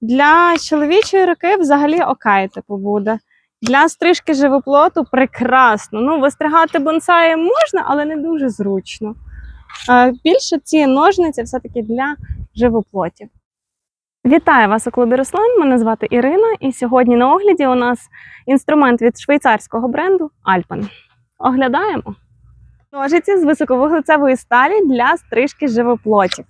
Для чоловічої руки взагалі окей, типу буде. Для стрижки живоплоту прекрасно. Ну, вистригати бонсаї можна, але не дуже зручно. Е, Більше ці ножниці все-таки для живоплотів. Вітаю вас у клубі Руслан. Мене звати Ірина, і сьогодні на огляді у нас інструмент від швейцарського бренду Alpen. Оглядаємо. Ножиці з високовуглецевої сталі для стрижки живоплотів.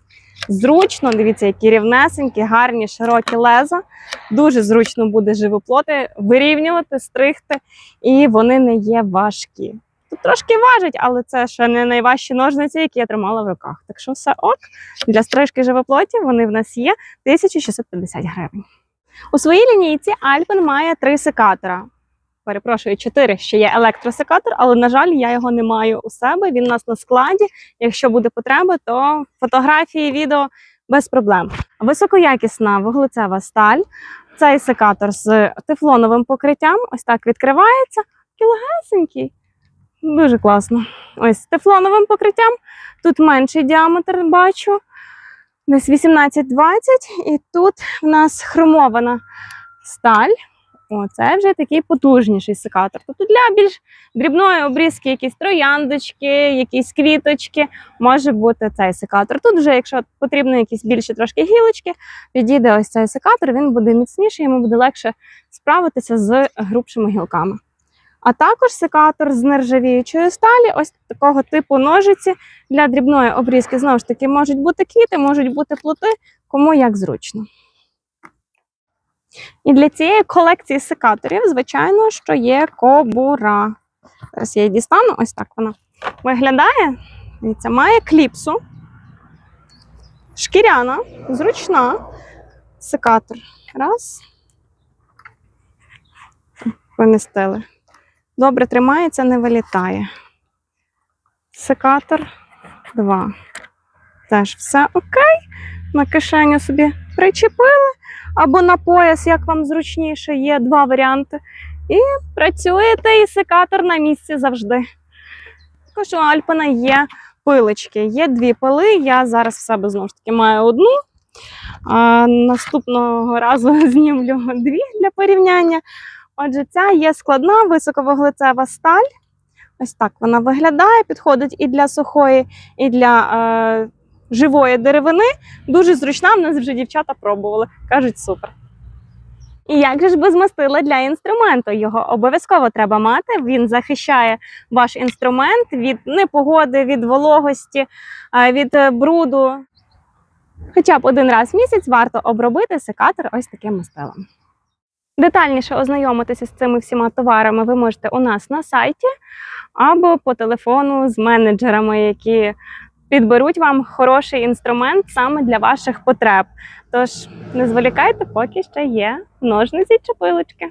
Зручно, дивіться, які рівнесенькі, гарні, широкі леза. Дуже зручно буде живоплоти вирівнювати, стригти, і вони не є важкі. Трошки важать, але це ще не найважчі ножниці, які я тримала в руках. Так що все ок. Для стрижки живоплотів вони в нас є 1650 гривень. У своїй лінійці Alpen має три секатора. Перепрошую, чотири ще є електросекатор, але, на жаль, я його не маю у себе. Він у нас на складі. Якщо буде потреба, то фотографії, відео без проблем. Високоякісна вуглецева сталь. Цей секатор з тефлоновим покриттям. Ось так відкривається. Такий легесенький. Дуже класно. Ось тефлоновим покриттям. Тут менший діаметр бачу. Десь 18-20. І тут в нас хромована сталь. Це вже такий потужніший секатор. Тобто для більш дрібної обрізки, якісь трояндочки, якісь квіточки, може бути цей секатор. Тут вже, якщо потрібно якісь більші трошки гілочки, підійде ось цей секатор, він буде міцніший, йому буде легше справитися з грубшими гілками. А також секатор з нержавіючої сталі, ось такого типу ножиці для дрібної обрізки. Знову ж таки, можуть бути квіти, можуть бути плоти, кому як зручно. І для цієї колекції секаторів, звичайно, що є кобура. Зараз я її дістану, ось так вона виглядає. Дивіться, має кліпсу. Шкіряна, зручна. Секатор. Раз. Помістили. Добре тримається, не вилітає. Секатор. Два. Теж все окей. На кишеню собі причепили або на пояс, як вам зручніше, є два варіанти. І працюєте, і секатор на місці завжди. Також у Альпена є пилочки. Є дві пили. Я зараз в себе знову ж таки маю одну. А наступного разу знімлю дві для порівняння. Отже, ця є складна високовуглецева сталь. Ось так вона виглядає, підходить і для сухої, і для е, живої деревини. Дуже зручна, в нас вже дівчата пробували. Кажуть, супер. І як же ж без мастила для інструменту? Його обов'язково треба мати. Він захищає ваш інструмент від непогоди, від вологості, е, від е, бруду. Хоча б один раз в місяць варто обробити секатор ось таким мастилом. Детальніше ознайомитися з цими всіма товарами ви можете у нас на сайті або по телефону з менеджерами, які підберуть вам хороший інструмент саме для ваших потреб. Тож не зволікайте, поки ще є ножниці чи пилочки.